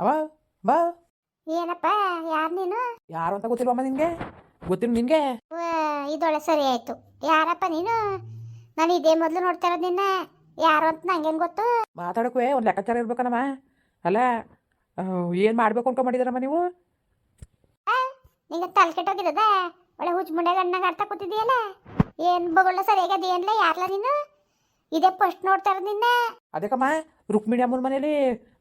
ಅವ ಬಾ. ಏನಪ್ಪ ಯಾರು ನೀನು? ಯಾರು ಅಂತ ಗೊತ್ತಿಲ್ವಮ್ಮ ನಿನಗೆ? ಗೊತ್ತಿಲ್ಲ ನಿನ್ಗೆ? ಇದೊಳೆ ಸರಿ ಆಯ್ತು. ಯಾರಪ್ಪ ನೀನು? ನಾನು ಇದೇ ಮೊದಲು ನೋಡ್ತಾ ಇರೋದು ನಿನ್ನ. ಯಾರು ಅಂತ ನಂಗೇನು ಗೊತ್ತು? ಮಾತಾಡೋಕೆ ಒಂದು ಲೆಕ್ಕಾಚಾರ ಇರ್ಬೇಕನಮ್ಮ. ಅಲ್ಲ ಏನು ಮಾಡ್ಬೇಕು ಮಾಡಿದಾರಮ್ಮ ನೀವು? ನಿಂಗೆ ತಲೆ ಕೆಟ್ಟೋಗಿದ್ದದ ಒಳ್ಳೆ ಹುಚ್ಚ ಮುಂಡೆ ಗಣ್ಣಾಗ ಆಡ್ತಾ ಕೂತಿದ್ದೀಯಲ್ಲ? ಏನು ಬಗಳ ಸರಿಯಾಗಿ ಅದೇನ್ಲ ಯಾರ್ಲ ನೀನು? ಇದೇ ಫಸ್ಟ್ ನೋಡ್ತಾ ಇರೋದು ನಿನ್ನ. ಅದಕ್ಕಮ್ಮ ರುಕ್ಮಿಣಿ ಅಮ್ಮನ ಮನೇಲಿ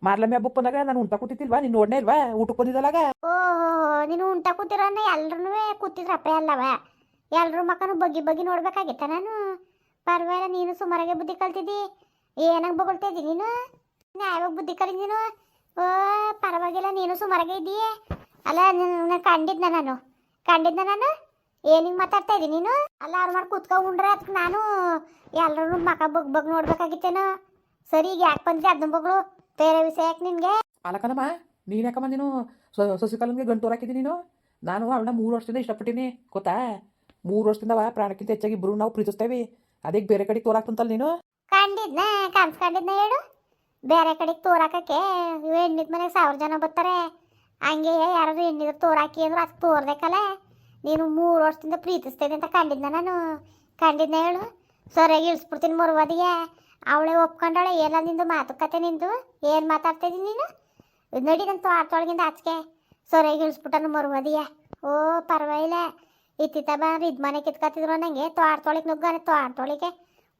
ಮಾರ್ಲಮ್ಮಿ ಹಬ್ಬಕ್ಕೆ ಬಂದಾಗ ನಾನು ಉಂಟ ಕೂತಿದ್ದಿಲ್ವಾ? ನೀನು ನೋಡ್ನೇ ಇಲ್ವಾ? ಊಟಕ್ಕೆ ಬಂದಿದ್ದಲಾಗ ಓಹೋ, ನೀನು ಉಂಟ ಕೂತಿರೋ ಎಲ್ರೂ ಕೂತಿದ್ರಪ್ಪ ಅಲ್ಲವ? ಎಲ್ಲರೂ ಮಕ್ಕನು ಬಗ್ಗಿ ಬಗ್ಗಿ ನೋಡ್ಬೇಕಾಗಿತ್ತ ನಾನು? ಪರವಾಗಿಲ್ಲ, ನೀನು ಸುಮಾರಾಗೆ ಬುದ್ಧಿ ಕಲ್ತಿದ್ದಿ. ಏನಾಗ ಬಗೊಳ್ತಾ ಇದ್ದಿ ನೀನು? ಯಾವಾಗ ಬುದ್ಧಿ ಕಲಿ ಓ, ಪರವಾಗಿಲ್ಲ, ನೀನು ಸುಮಾರಾಗೆ ಇದ್ದೀಯೇ ಅಲ್ಲ ನಾನು ಕಂಡಿದ್ನ ನಾನು. ಕಂಡಿದ್ನ ನಾನು? ಏನಿಂಗ್ ಮಾತಾಡ್ತಾ ಇದ್ದೀನಿ ನೀನು? ಅಲ್ಲ, ಅವ್ರು ಮಾಡಿ ಕೂತ್ಕೊಂಡ್ರೆ ಅದಕ್ಕೆ ನಾನು ಎಲ್ಲರೂ ಮಕ ಬಗ್ ಬಗ್ ನೋಡ್ಬೇಕಾಗಿತ್ತೇನೋ? ಸರಿ ಈಗ ಯಾಕೆ ಬಂದ್ರಿ? ಅದನ್ನ ಮಗಳು ಬೇರೆ ವಿಷಯ ಯಾಕೆ ನಿನ್ಗೆ? ಅಲಕನಮ್ಮ ನೀನು ಯಾಕಮ್ಮ ನೀನು ಸ- ಸಸಿಕಾಲನ್ಗೆ ಗಂಟು ಹಾಕಿದ್ದೀನಿ ನೀನು? ನಾನು ಅವಳನ್ನ ಮೂರು ವರ್ಷದಿಂದ ಇಷ್ಟಪಟ್ಟಿನಿ ಗೊತ್ತಾ? ಮೂರು ವರ್ಷದಿಂದವ ಪ್ರಾಣಕ್ಕಿಂತ ಹೆಚ್ಚಾಗಿ ಇಬ್ಬರು ನಾವು ಪ್ರೀತಿಸ್ತೇವೆ. ಅದಕ್ಕೆ ಬೇರೆ ಕಡೆಗೆ ತೋರಾಕ್ತಂತಲ್ಲ ನೀನು? ಕಂಡಿದ್ನ? ಕಂಡಿದ್ನ ಹೇಳು. ಬೇರೆ ಕಡೆಗೆ ತೋರಾಕಕ್ಕೆ ಹೆಣ್ಣಿದ ಮನೆಗೆ ಸಾವಿರ ಜನ ಬರ್ತಾರೆ. ಹಂಗೆ ಯಾರಾದ್ರು ಹೆಣ್ಣಿದ್ರು ತೋರಾಕಿ ಅಂದ್ರೆ ಅದು ತೋರ್ಬೇಕಲ್ಲ ನೀನು ಮೂರು ವರ್ಷದಿಂದ ಪ್ರೀತಿಸ್ತೇನೆ ಅಂತ ಕಂಡಿದ್ನ ನಾನು? ಕಂಡಿದ್ನ ಹೇಳು? ಸರಿಯಾಗಿ ಇಳಿಸ್ಬಿಡ್ತೀನಿ ಮರುವದಿಗೆ. ಅವಳೇ ಒಪ್ಕೊಂಡಾಳೆ ಎಲ್ಲ ನಿಂದು ಮಾತುಕತೆ ನಿಂದು? ಏನು ಮಾತಾಡ್ತಿದ್ದೀನಿ ನೀನು? ಇದ್ ನಡಿ ನನ್ನ ತೋಟದೊಳಗಿಂದ ಆಚೆಗೆ ಸೊರೆಗೆ ಇಳಿಸ್ಬಿಟ್ಟನು ಮರುವದಿಯ ಓ ಪರವಾಗಿಲ್ಲ. ಇತ್ತಿತ್ತ ಬಂದ್ರೆ ಇದು ಮನೆ ಕಿತ್ಕತ್ತಿದ್ರು ಅನ್ನಂಗೆ ತೋಟದೊಳಗೆ ನುಗ್ಗಾನೆ ತೋಟದೊಳಗೆ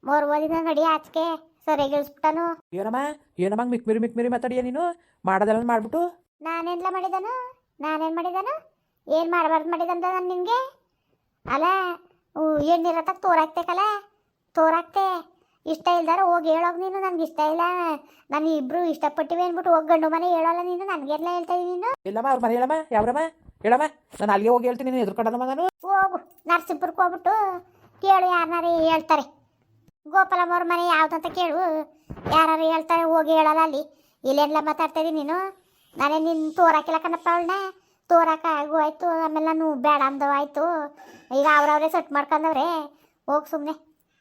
ಮರುವದಿನ ನಡಿ ಆಚೆಗೆ ಸೊರೆಗೆ ಇಳಿಸ್ಬಿಟ್ಟನು. ಏನಮ್ಮ? ಏನಮ್ಮ ಮಿಕ್ಮಿರಿ ಮಿಕ್ಮಿರಿ ಮಾತಾಡಿಯ ನೀನು? ಮಾಡೋದೆಲ್ಲ ಮಾಡ್ಬಿಟ್ಟು? ನಾನೆಲ್ಲ ಮಾಡಿದನು? ನಾನೇನು ಮಾಡಿದನು? ಏನು ಮಾಡಬಾರ್ದು ಮಾಡಿದಂತ ನಾನು ನಿನಗೆ? ಅಲ್ಲ ಎಣ್ಣಿರತ್ತ ತೋರಾಕ್ತೇಕಲ್ಲ ತೋರಾಕ್ತೆ. ಇಷ್ಟ ಇಲ್ದಾರ ಹೋಗಿ ಹೇಳೋಗಿ ನೀನು ನನಗೆ ಇಷ್ಟ ಇಲ್ಲ. ನಾನು ಇಬ್ರು ಇಷ್ಟಪಟ್ಟಿವೆ ಅಂದ್ಬಿಟ್ಟು ಹೋಗಿ ಗಂಡು ಮನೆ ಹೇಳೋಲ್ಲ ನೀನು ನನಗೆಲ್ಲ ಹೇಳ್ತಾ ಇದೀನಿ ನೀನು. ಇಲ್ಲಮ್ಮ ಅವ್ರ ಮನೆ ಹೇಳಮ್ಮ ಯಾವ್ರಮ್ಮ? ಹೇಳಮ್ಮ ನಾನು ಅಲ್ಲಿಗೆ ಹೋಗಿ ಹೇಳ್ತೀನಿ ನೀನು ಎದುರ್ಕೊಂಡಮ್ಮ ನಾನು. ಹೋಗು ನರಸಿಂಪುರಕ್ಕೆ ಹೋಗ್ಬಿಟ್ಟು ಕೇಳು ಯಾರನ್ನಾರು ಹೇಳ್ತಾರೆ. ಗೋಪಾಲಮ್ಮ ಅವ್ರ ಮನೆ ಅಂತ ಕೇಳು. ಯಾರು ಹೇಳ್ತಾರೆ ಹೋಗಿ ಹೇಳಲ್ಲ ಅಲ್ಲಿ. ಇಲ್ಲೆಲ್ಲ ಮಾತಾಡ್ತಾ ಇದೀನಿ ನೀನು. ನಾನೇ ನಿನ್ನ ತೋರಾಕಿಲ್ಲ ಕಣಪ್ಪ ಅವಳನ್ನ. ತೋರಾಕ ಆಗು ಆಯ್ತು ಆಮೇಲೆ ನಾನು ಬೇಡ ಅಂದವು ಆಯ್ತು. ಈಗ ಅವ್ರವ್ರೇ ಸೆಟ್ ಮಾಡ್ಕೊಂಡವ್ರೆ. ಹೋಗಿ ಸುಮ್ಮನೆ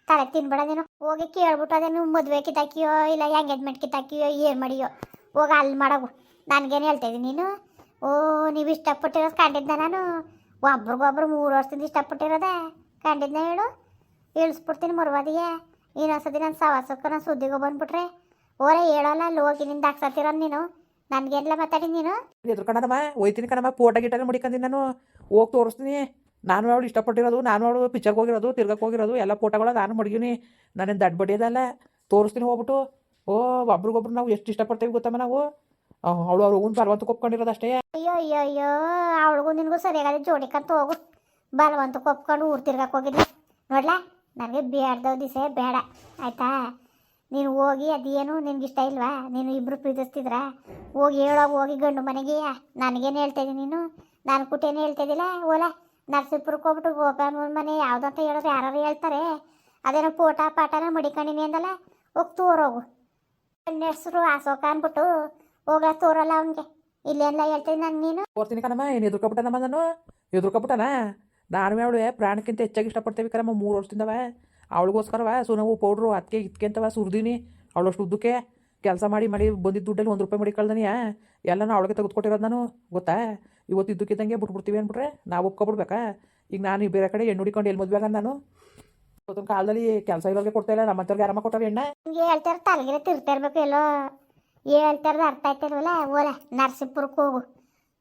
ತಲೆ ತಿನ್ಬೇಡ ನೀನು. ಹೋಗಿ ಕೇಳ್ಬಿಟ್ಟು ಅದೇ ನೀವು ಮದುವೆ ಕಿತ್ತಾಕಿಯೋ ಇಲ್ಲ ಎಂಗೇಜ್ಮೆಂಟ್ ಕಿತ್ತಾಕಿಯೋ ಏನು ಮಾಡಿಯೋ, ಹೋಗಿ ಅಲ್ಲಿ ಮಾಡೋಗು ನನಗೇನು ಹೇಳ್ತಾ ಇದ್ದೀನಿ, ನೀನು? ಓ, ನೀವು ಇಷ್ಟಪಟ್ಟಿರೋದು ಕಂಡಿದ್ದ ನಾನು? ಒಬ್ರಿಗೊಬ್ರು ಮೂರು ವರ್ಷದಿಂದ ಇಷ್ಟಪಟ್ಟಿರೋದೆ? ಕಂಡಿದ್ನ ಹೇಳು? ಇಳಿಸ್ಬಿಡ್ತೀನಿ ಮರುವಾದಿಗೆ. ಇನ್ನೊಂದ್ಸತಿ ನಾನು ಸವಾಸಕ್ಕೆ ನಾನು ಸುದ್ದಿಗೆ ಬಂದ್ಬಿಟ್ರೆ. ಓರೇ ಹೇಳೋಲ್ಲ, ಅಲ್ಲಿ ಹೋಗಿ ನಿಂದ ಹಾಕ್ಸತ್ತಿರೋದು ನೀನು. ನನಗೆಲ್ಲ ಮಾತಾಡಿ ನೀನು? ಎದುರ್ಕೊಂಡಮ್ಮ ಹೋಯ್ತೀನಿ ಕಣಮ್ಮ ಫೋಟೋ ಗಿಟಲ್ಲಿ ಮುಡಿಕಂದಿನ ನಾನು. ಹೋಗಿ ತೋರಿಸ್ತೀನಿ. ನಾನು ಅವಳು ಇಷ್ಟಪಟ್ಟಿರೋದು, ನಾನು ಅವಳು ಪಿಕ್ಚರ್ಗೆ ಹೋಗಿರೋದು ತಿರ್ಗಕ್ಕೆ ಹೋಗಿರೋದು, ಎಲ್ಲ ಫೋಟೋಗಳು ನಾನು ಮಡಗಿನಿ ನಾನೇನು ದಡ್ಡ ಬಡಿಯೋದಲ್ಲ. ತೋರಿಸ್ತೀನಿ ಹೋಗ್ಬಿಟ್ಟು. ಓ, ಒಬ್ರಿಗೊಬ್ರು ನಾವು ಎಷ್ಟು ಇಷ್ಟಪಡ್ತೀವಿ ಗೊತ್ತಮ್ಮ ನಾವು? ಅವಳು ಅವ್ರು ಹೋಗುನ್ ಬಲವಂತ ಒಪ್ಕೊಂಡಿರೋದು ಅಷ್ಟೇ ಅಯ್ಯೋ ಅಯ್ಯೋ ಅಯ್ಯೋ ಅವಳಿಗೂ ನಿನಗೂ ಸರಿಯಾದ ಜೋಡಿಕಂತ ಹೋಗು. ಬಲವಂತ ಕೊಪ್ಕೊಂಡು ಊರು ತಿರ್ಗಕ್ಕೆ ಹೋಗಿದ್ದೆ ನೋಡ್ಲಾ? ನನಗೆ ಬೇಡ್ದವ್ ದಿಸೆ ಬೇಡ ಆಯ್ತಾ? ನೀನು ಹೋಗಿ ಅದೇನು ನಿನ್ಗೆ ಇಷ್ಟ ಇಲ್ವಾ? ನೀನು ಇಬ್ಬರು ಪ್ರೀತಿಸ್ತಿದ್ರ? ಹೋಗಿ ಹೇಳೋ ಹೋಗಿ ಗಂಡು ಮನೆಗೆ. ನನಗೇನು ಹೇಳ್ತಾ ಇದ್ದೀನಿ ನೀನು? ನಾನು ಕುಟೇನು ಹೇಳ್ತಾ ಇದ್ದಿಲ್ಲ? ಓಲ ನರಸೀಪುರಕ್ಕೆ ಹೋಗ್ಬಿಟ್ಟು ಗೋಪಾಲ ಮನೆ ಯಾವುದಂತ ಹೇಳಿದ್ರೆ ಯಾರು ಹೇಳ್ತಾರೆ? ಅದೇನೋ ಪೋಟ ಪಾಟನ ಮಡಿಕೊಂಡಿನಿ ಅಂದಲ್ಲ, ಹೋಗಿ ತೋರೋಗು. ಹೆಸರು ಅಶೋಕ ಅಂದ್ಬಿಟ್ಟು ಹೋಗ ತೋರಲ್ಲ ಅವನಿಗೆ. ಇಲ್ಲೆಲ್ಲ ಹೇಳ್ತೀನಿ ನಾನು ನೀನು? ತೋರ್ತೀನಿ ಕಣಮ್ಮ, ಏನು ಎದುರ್ಕೊಬಿಟ್ಟನಮ್ಮ ನಾನು? ಎದುರ್ಕೊಬಿಟ್ಟನ? ನಾನು ಅವಳು ಪ್ರಾಣಕ್ಕಿಂತ ಹೆಚ್ಚಾಗಿ ಇಷ್ಟಪಡ್ತೇವೆ ಕಣಮ್ಮ, ಮೂರು ವರ್ಷದಿಂದವ. ಅವಳಿಗೋಸ್ಕರವ ಸುನವು ಪೌಡ್ರು ಅದಕ್ಕೆ ಇದಕ್ಕೆ ಅಂತವ ಸುರಿದೀನಿ. ಅವಳಷ್ಟು ಉದ್ದಕ್ಕೆ ಕೆಲಸ ಮಾಡಿ ಮಾಡಿ ಬಂದಿದ್ದ ದುಡ್ಡಲ್ಲಿ ಒಂದು ರೂಪಾಯಿ ಮಾಡಿ ಕಳ್ದನಿಯ? ಎಲ್ಲನೂ ಅವಳಿಗೆ ತೆಗೆದುಕೊಟ್ಟಿರೋದು ನಾನು? ಗೊತ್ತಾ? ಇವತ್ತು ಇದ್ದಕ್ಕಿದ್ದಂಗೆ ಬಿಟ್ಬಿಡ್ತೀವಿ ಅಂದ್ಬಿಟ್ರೆ ನಾವು ಒಪ್ಕೊಬಿಡ್ಬೇಕಾ? ಈಗ ನಾನು ಬೇರೆ ಕಡೆ ಹೆಣ್ಣು ಹುಡಿಕೊಂಡು ಎಲ್ಲಿ ಮದುವೆ ನಾನು? ಇವತ್ತಿನ ಕಾಲದಲ್ಲಿ ಕೆಲಸ ಇರೋರಿಗೆ ಕೊಡ್ತಾ ಇಲ್ಲ ನಮ್ಮಂತವ್ರಿಗೆ ಆರಾಮ ಕೊಟ್ಟಾರೆ ಎಣ್ಣೆ ಹಿಂಗೆ ಹೇಳ್ತಾರ ತಲೆಗಿರ ತಿರ್ತಾ ಇರ್ಬೇಕು ಎಲ್ಲೋ. ಹೇಳ್ತಾರದ ಅರ್ಥ ಆಯ್ತಿಲ್ವಲ್ಲ ಓಲ ನರಸೀಪುರಕ್ಕೆ ಹೋಗು.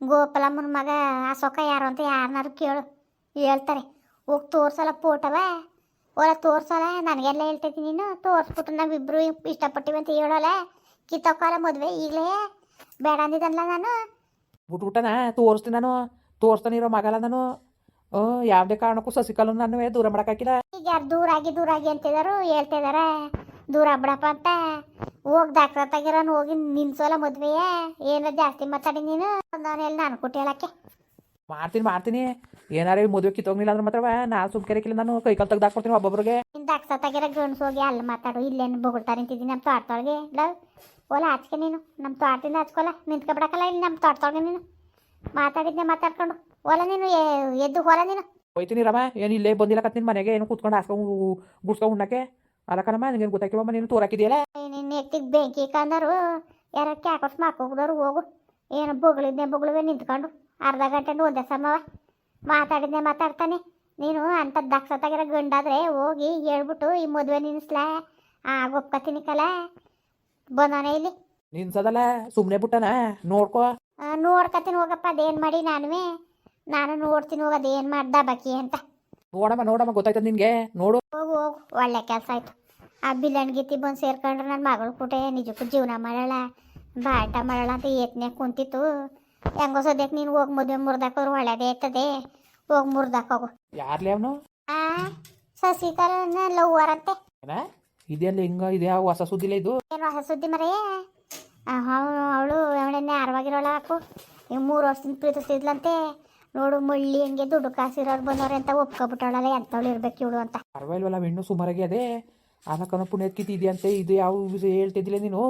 ಗೋಪಾಲಮ್ಮನ ಮಗ ಅಶೋಕ ಯಾರು ಅಂತ ಯಾರನ್ನಾರು ಕೇಳು. ಹೇಳ್ತಾರೆ. ಹೋಗಿ ತೋರ್ಸಲ್ಲ ಫೋಟೋವ ಓಲ ತೋರ್ಸಲ್ಲ ನನಗೆಲ್ಲ ಹೇಳ್ತೈತಿ ನೀನು. ತೋರಿಸ್ಬಿಟ್ಟು ನಾವಿಬ್ಬರು ಇಷ್ಟಪಟ್ಟಿವಿ ಅಂತ ಹೇಳೋಲ್ಲ ಕಿತ್ತೋಕಲ್ಲ ಮದುವೆ ಈಗಲೇ? ಬೇಡ ಅಂದಿದ್ದಲ್ಲ ನಾನು. ಬಿಟ್ಬಿಟ್ಟನ? ತೋರಿಸ್ತೀನಿ ನಾನು. ತೋರಿಸ್ತಾನೆ ಇರೋ ಮಗಲ್ಲ ನಾನು. ಯಾವುದೇ ಕಾರಣಕ್ಕೂ ಸಸಿಕಲ್ಲು ನಾನು ದೂರ ಮಾಡೋಕ್ಕಾಗಿಲ್ಲ ಈಗ ಯಾರು ದೂರಾಗಿ ದೂರಾಗಿ ಅಂತಿದಾರು ಹೇಳ್ತಿದಾರೆ ದೂರ ಬಿಡಪ್ಪ ಅಂತ. ಹೋಗಿ ದಾಖಲಾತಾಗಿರೋನು ಹೋಗಿ ನಿನ್ಸೋಲ್ಲ ಮದುವೆಯೇ? ಏನೋ ಜಾಸ್ತಿ ಮಾತಾಡಿ ನೀನು. ಒಂದವನೆಲ್ಲ ನಾನು ಕೊಟ್ಟು ಹೇಳಕ್ಕೆ ಮಾಡ್ತೀನಿ ಮಾಡ್ತೀನಿ. ಏನಾರೇ ಮದುವೆ ಕಿತ್ತೋಗ್ಲಿಲ್ಲ ಅಂದ್ರೆ ಮಾತ್ರವ ನಾನು ಸುಮ್ಕೆರೆಕಿಲ್ಲ ನಾನು ಕೈ ಕಾಲು ತೆಗ್ದು ಹಾಕ್ಕೊಡ್ತೀನಿ ಒಬ್ಬೊಬ್ರಿಗೆ. ದಾಕ್ಸತ್ತಾಗಿರೋ ಗಂಡ್ಸು ಹೋಗಿ ಅಲ್ಲಿ ಮಾತಾಡು ಇಲ್ಲೇನು ಬೊಗಳ್ತಾರೆ ಅಂತಿದ್ದೀನಿ ನಮ್ಮ ತೋಟದೊಳಗೆ. ಲವ್ ಓಲ ಹಚ್ಕೆ ನೀನು ನಮ್ಮ ತೋಟದಿಂದ ಹಚ್ಕೊಲ್ಲ ನಿಂತ್ಕೊಬಿಡಕಲ್ಲ ಇಲ್ಲಿ ನಮ್ಮ ತೋಟದೊಳಗೆ ನೀನು. ಮಾತಾಡಿದ್ನೆ ಮಾತಾಡ್ಕೊಂಡು ಓಲ ನೀನು ಎದ್ದು ಹೋಲ ನೀನು. ಹೋಯ್ತೀನಿ ರಮ್ಮ ಏನು ಇಲ್ಲೇ ಬಂದಿಲ್ಲ ಕತ್ತಿನ ಮನೆಗೆ ಏನು ಕೂತ್ಕೊಂಡು ಹಾಸ್ಕೊಂಡು ಗುಡ್ಸ್ಕೊಂಡು ಉಣ್ಣಕ್ಕೆ. ಅಲ್ಲಕನಮ್ಮ ನಿನಗೇನು ಗೊತ್ತಾಗಿಲ್ವಮ್ಮ ನೀನು ತೋರಾಕಿದೆಯಲ್ಲ ನಿನ್ನ ಎತ್ತಿಗೆ ಬೆಂಕಿ ಕಂದರು ಯಾರ ಕ್ಯಾಕೊಸ್ ಮಾಕೋಗ್ದವ್ರು ಹೋಗು. ಏನು ಬೊಗಳಿದ್ದೆ ಬೊಗಳುವೆ ನಿಂತ್ಕೊಂಡು. ಅರ್ಧ ಗಂಟೆ ಒಂದೇ ಸಮವ ಮಾತಾಡಿದ್ನೆ ಮಾತಾಡ್ತಾನೆ. ನೀನು ಅಂತ ದಕ್ಷತಾಗಿರೋ ಗಂಡಾದರೆ ಹೋಗಿ ಹೇಳ್ಬಿಟ್ಟು ಈ ಮದುವೆ ನಿನ್ಸ್ಲಾ ಆ ಒಪ್ಕೊತೀನಿ ಕಲ. ಬಂದವನೇ ಇಲ್ಲಿ. ನಿನ್ಸದಲ್ಲ ಸುಮ್ಮನೆ ಬಿಟ್ಟನ? ನೋಡ್ಕೋ. ನೋಡ್ಕತೀನಿ ಹೋಗಪ್ಪ ಅದೇನು ಮಾಡಿ ನಾನುವೇ. ನಾನು ನೋಡ್ತೀನಿ ಹೋಗೋದು ಏನು ಮಾಡ್ದ ಬಾಕಿ ಅಂತ. ನೋಡಮ್ಮ ನೋಡಮ್ಮ ಗೊತ್ತಾಯ್ತದ ನಿನಗೆ. ನೋಡು. ಹೋಗು ಹೋಗು ಒಳ್ಳೆ ಕೆಲಸ ಆಯ್ತು. ಆ ಬಿಲ್ಲನ್ ಗೀತಿ ಬಂದು ಸೇರ್ಕೊಂಡ್ರೆ ನನ್ನ ಮಗಳು ಕೂಟೆ ನಿಜಕ್ಕೂ ಜೀವನ ಮಾಡೋಳ ಬಾಟ ಮಾಡೋಳ ಅಂತ ಏತ್ನ್ಯಾಗ ಕುಂತಿತ್ತು. ಹೆಂಗೋ ಸದ್ಯಕ್ಕೆ ನೀನು? ಹೋಗಿ ಮದುವೆ ಮುರ್ದಾಕೋರು ಒಳ್ಳೇದೇ ಆಯ್ತದೆ ಹೋಗಿ ಮುರ್ದಾಕೋಗು ಯಾರ್ಲಿ ಅವನು? ಆ ಸಸಿಕರನ್ನ ಲವ್ವರ್ ಅಂತೆ. ಇದೆಲ್ಲ ಹಿಂಗ ಇದ್ಯಾವ ಹೊಸ ಸುದ್ದಿಲ್ಲ ಇದು? ಏನು ಹೊಸ ಸುದ್ದಿ ಮರೆಯೇ ಅವಳು ಅವಳನ್ನೇ ಆರವಾಗಿರೋಳ ಹಾಕು. ಈಗ ಮೂರು ವರ್ಷದಿಂದ ಪ್ರೀತಿಸ್ತಿದ್ಲಂತೆ. ನೋಡು ಮುಳ್ಳಿ ಹಂಗೆ ದುಡ್ಡು ಕಾಸಿರೋರು ಬಂದವ್ರೆ ಅಂತ ಒಪ್ಕೊಬಿಟ್ಟಾಳಲ್ಲ ಎಂಥವಳು ಇರ್ಬೇಕು ಇವಳು ಅಂತ. ಪರವಾಗಿಲ್ವಲ್ಲ ಹೆಣ್ಣು ಸುಮಾರಾಗಿ ಅದೇ. ಆನಕನ ಪುಣ್ಯತ್ಕಿತಿ ಕಿತ್ತಿದೆಯಂತೆ ಇದು ಯಾವ ಹೇಳ್ತಿದ್ದಿಲ್ಲ ನೀನು?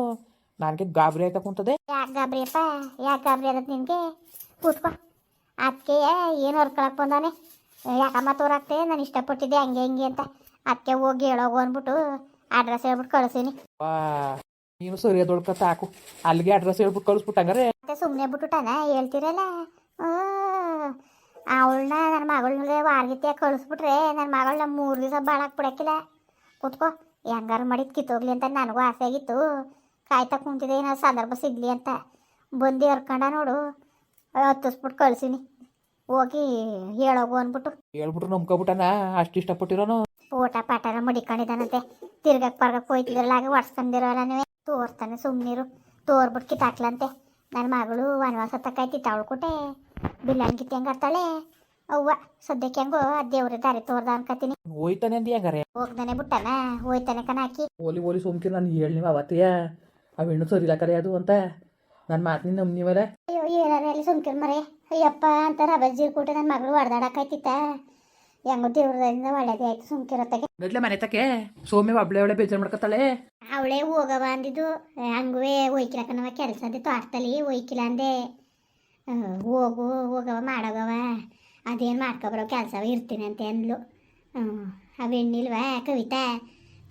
ನನಗೆ ಗಾಬರಿ ಆಯ್ತಾ ಕುಂತದೆ. ಯಾಕೆ ಗಾಬ್ರಿಯಪ್ಪ? ಯಾಕೆ ಗಾಬರಿ ಆಗತ್ತೆ ನಿನಗೆ? ಕೂತ್ಕೋ. ಅದಕ್ಕೆ ಏನು ಹೊರ್ಕೊಳಕ್ ಬಂದಾನೆ? ಯಾಕಮ್ಮ ತೋರಾಗ್ತೆ ನಾನು ಇಷ್ಟಪಟ್ಟಿದ್ದೆ ಹಂಗೆ ಹಿಂಗೆ ಅಂತ. ಅದಕ್ಕೆ ಹೋಗಿ ಹೇಳೋಗು ಅಂದ್ಬಿಟ್ಟು ಅಡ್ರೆಸ್ ಹೇಳ್ಬಿಟ್ಟು ಕಳಿಸೀನಿ. ವಾ ನೀನು ಸರಿಯಾದೊಳ್ಕ ತಾಕು ಅಲ್ಲಿಗೆ ಅಡ್ರೆಸ್ ಹೇಳ್ಬಿಟ್ಟು ಕಳಿಸ್ಬಿಟ್ಟಂಗಾರೆ ಮತ್ತೆ ಸುಮ್ಮನೆ ಬಿಟ್ಟುಟಾನ? ಹೇಳ್ತಿರಲ್ಲ? ಅವಳನ್ನ ನನ್ನ ಮಗಳ ವಾರ್ಗಿತ್ಯಾಗ ಕಳಿಸ್ಬಿಟ್ರೆ ನನ್ನ ಮಗಳನ್ನ ಮೂರು ದಿವಸ ಬಾಳಾಕ್ ಬಿಡಕ್ಕಿಲ್ಲ. ಕೂತ್ಕೋ. ಹೆಂಗಾರು ಮಾಡಿದ್ ಕಿತ್ತೋಗ್ಲಿ ಅಂತ ನನಗೂ ಆಸೆ ಆಗಿತ್ತು ಕಾಯ್ತಾ ಕುಂತಿದ್ದೆ ಏನೋ ಸಂದರ್ಭ ಸಿಗ್ಲಿ ಅಂತ. ಬಂದು ಹರ್ಕಂಡ ನೋಡು ಹತ್ತಿಸ್ಬಿಟ್ಟು ಕಳ್ಸೀನಿ. ಹೋಗಿ ಹೇಳೋಗು ಅಂದ್ಬಿಟ್ಟು. ಹೇಳ್ಬಿಟ್ರು ನಂಬ್ಕೊಬಿಟ್ಟನ ಅಷ್ಟು ಇಷ್ಟಪಟ್ಟಿರೋನು. ಊಟ ಪಾಠನ ಮಡಿಕೊಂಡಿದ್ದಾನಂತೆ. ತಿರ್ಗಕ್ ಪರ್ಗಕ್ ಹೋಯ್ತಿದ್ರಲ್ಲ ಹಾಗೆ ಒಡ್ಸ್ಕೊಂಡಿರೋಲ್ಲ ನೀವೇ. ತೋರ್ತಾನೆ ಸುಮ್ಮನಿರು ತೋರ್ಬಿಟ್ಟು ಕಿತ್ತಾಕ್ಲಂತೆ. ನನ್ನ ಮಗಳು ವನವಾಸ ತಕ್ಕಾಯ್ತಿ ತಾಳ್ಕೊಟ್ಟೆ ಬಿಲ್ಲನ್ ಕಿತ್ತಿ ಹೆಂಗಾಡ್ತಾಳೆ ಅವ್ವ ಸದ್ಯಕ್ಕೆ ಹೆಂಗೋ ದೇವ್ರ ದಾರಿ ತೋರ್ದ ಅನ್ಕತೀನಿ ಹೋಯ್ತಾನೆ ಹಂಗಾರೆ? ಹೋಗ್ದಾನೆ ಬಿಟ್ಟನ ಹೋಯ್ತಾನೆ ಕಣ ಹಾಕಿ. ಓಲಿ ಓಲಿ ಸುಮ್ಕಿ ನಾನು ಹೇಳಿ ನೀವು ಅವತ್ತೆಯ ಆ ಹೆಣ್ಣು ಸರಿಲ್ಲ ಕರೆ ಅದು ಅಂತ ನನ್ನ ಮಾತಿನ ನಂಬ್ನಿವಲ್ಲ ಅಯ್ಯೋ ಏನಾರ ಅಲ್ಲಿ ಸುಮ್ಕಿರ್ ಮರೆ. ಅಯ್ಯಪ್ಪ ಅಂತ ರಬಜ್ಜಿ ಕೂಟ ನನ್ನ ಮಗಳು ಹೊಡೆದಾಡಕ್ಕಾಯ್ತಿತ್ತ ಹೆಂಗೋ ದೇವ್ರದಿಂದ ಒಳ್ಳೇದೇ ಆಯ್ತು ಸುಮ್ಕಿರತ್ತಾಗೆ ನಡ್ಲೆ ಮನೆ ತಕ್ಕೆ. ಸೋಮ್ಯ ಒಬ್ಳೆ ಅವಳೆ ಬೇಜಾರು ಮಾಡ್ಕೊತಾಳೆ. ಅವಳೆ ಹೋಗವ ಅಂದಿದ್ದು. ಹಂಗುವೆ ಒಯ್ಕಿಲ್ಲ ಕಣವ ಕೆಲಸ ಅದೇ ತೋಟದಲ್ಲಿ ಒಯ್ಕಿಲ್ಲ ಅಂದೆ. ಆ, ಹೋಗು ಹೋಗವ ಮಾಡೋಗವ ಅದೇನು ಮಾಡ್ಕೊಬರೋ ಕೆಲಸವ ಇರ್ತೀನಿ ಅಂತ ಅಂದ್ಲು. ಅವೆಣ್ಣಿಲ್ವ ಕವಿತಾ?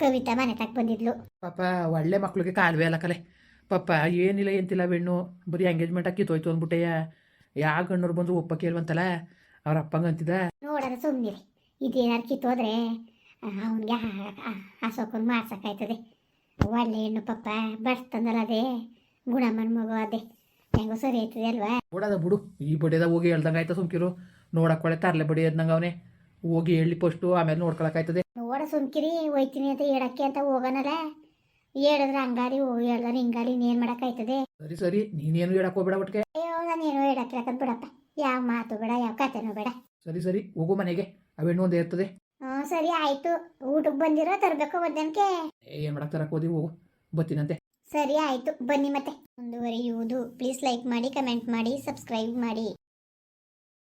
ಕವಿತಾ ಮನೆ ತಕ್ಕ ಬಂದಿದ್ಲು. ಪಾಪ ಒಳ್ಳೆ ಮಕ್ಳಿಗೆ ಕಾಲುವೆ ಅಲ್ಲ ಕಲೆ. ಪಾಪ ಏನಿಲ್ಲ ಎಂತಿಲ್ಲ ಬೆಣ್ಣು ಬರೀ ಎಂಗೇಜ್ಮೆಂಟ್ ಕಿತ್ತೋಯ್ತು ಅಂದ್ಬಿಟ್ಟೆಯ ಯಾವ ಗಣ್ಣವ್ರು ಬಂದು ಒಪ್ಪ ಕೇಳುವಂತಲ್ಲ ಅವ್ರ ಅಪ್ಪಂಗೆ ಅಂತಿದ್ದ. ನೋಡೋಣ ಸುಮ್ಮನಿರಿ ಇದೇನಾರು ಕಿತ್ತೋದ್ರೆ ಅವನಿಗೆ ಹಸೋಕೊಂಡು ಮಾಡ್ಸೋಕ್ಕಾಯ್ತದೆ. ಒಳ್ಳೆ ಹೆಣ್ಣು ಪಪ್ಪ ಬಡ್ಸ್ತಂದಲ್ಲ ಅದೇ ಗುಣಮ್ಮನ ಮಗು ಅದೇ. ಹೆಂಗೋ ಸರಿ ಆಯ್ತದೆ ಅಲ್ವಾ? ಬಿಡದ ಬಿಡು ಈ ಬಡಿಯದ ಹೋಗಿ ಹೇಳ್ದಂಗೆ ಆಯ್ತಾ ಸುಮ್ಕಿರು. ನೋಡಕ್ ಒಳ್ಳೆ ತರ್ಲೆ ಬಡಿ ಅದ್ನಂಗೆ ಅವನೇ. ಹೋಗಿ ಹೇಳಿ ಪಸ್ಟು ಆಮೇಲೆ ನೋಡ್ಕೊಳಕಾಯ್ತದೆ ನೋಡ ಸುಮ್ಕಿರಿ ಹೋಯ್ತೀನಿ ಅಂತ ಹೇಳಕ್ಕೆ ಅಂತ ಹೋಗನಲ್ಲ? ಹೇಳಿದ್ರೆ ಹಂಗಾರಿ ಹೋಗಿ ಹಿಂಗಾರಿ ಹಿಂಗಾರಿ ಇನ್ನೇನು ಮಾಡೋಕ್ಕಾಯ್ತದೆ? ಸರಿ ಸರಿ ನೀನೇನು ಹೇಳಕ್ ಹೋಗ್ಬೇಡ ಒಟ್ಟಿಗೆ ಅಯ್ಯೋ ನಾನೇನು ಹೇಳಕ್ಕಿಲ್ಲ ಬಿಡಪ್ಪ. ಯಾವ ಮಾತು ಬೇಡ ಯಾವ ಕಥೆನೂ ಬೇಡ. ಸರಿ ಸರಿ ಹೋಗು ಮನೆಗೆ. ಅವೆಣ್ಣು ಒಂದೇ ಇರ್ತದೆ. ಹ್ಞೂ ಸರಿ ಆಯಿತು. ಊಟಕ್ಕೆ ಬಂದಿರೋ ತರಬೇಕು ಮಧ್ಯಾಹ್ನಕ್ಕೆ? ಏನು ಮಾಡಕ್ ತರಕ್ ಹೋದಿ ಹೋಗು. ಬರ್ತೀನಂತೆ. ಸರಿ ಆಯಿತು. ಬನ್ನಿ ಮತ್ತೆ. ಮುಂದುವರಿಯುವುದು. ಪ್ಲೀಸ್ ಲೈಕ್ ಮಾಡಿ ಕಮೆಂಟ್ ಮಾಡಿ ಸಬ್ಸ್ಕ್ರೈಬ್ ಮಾಡಿ.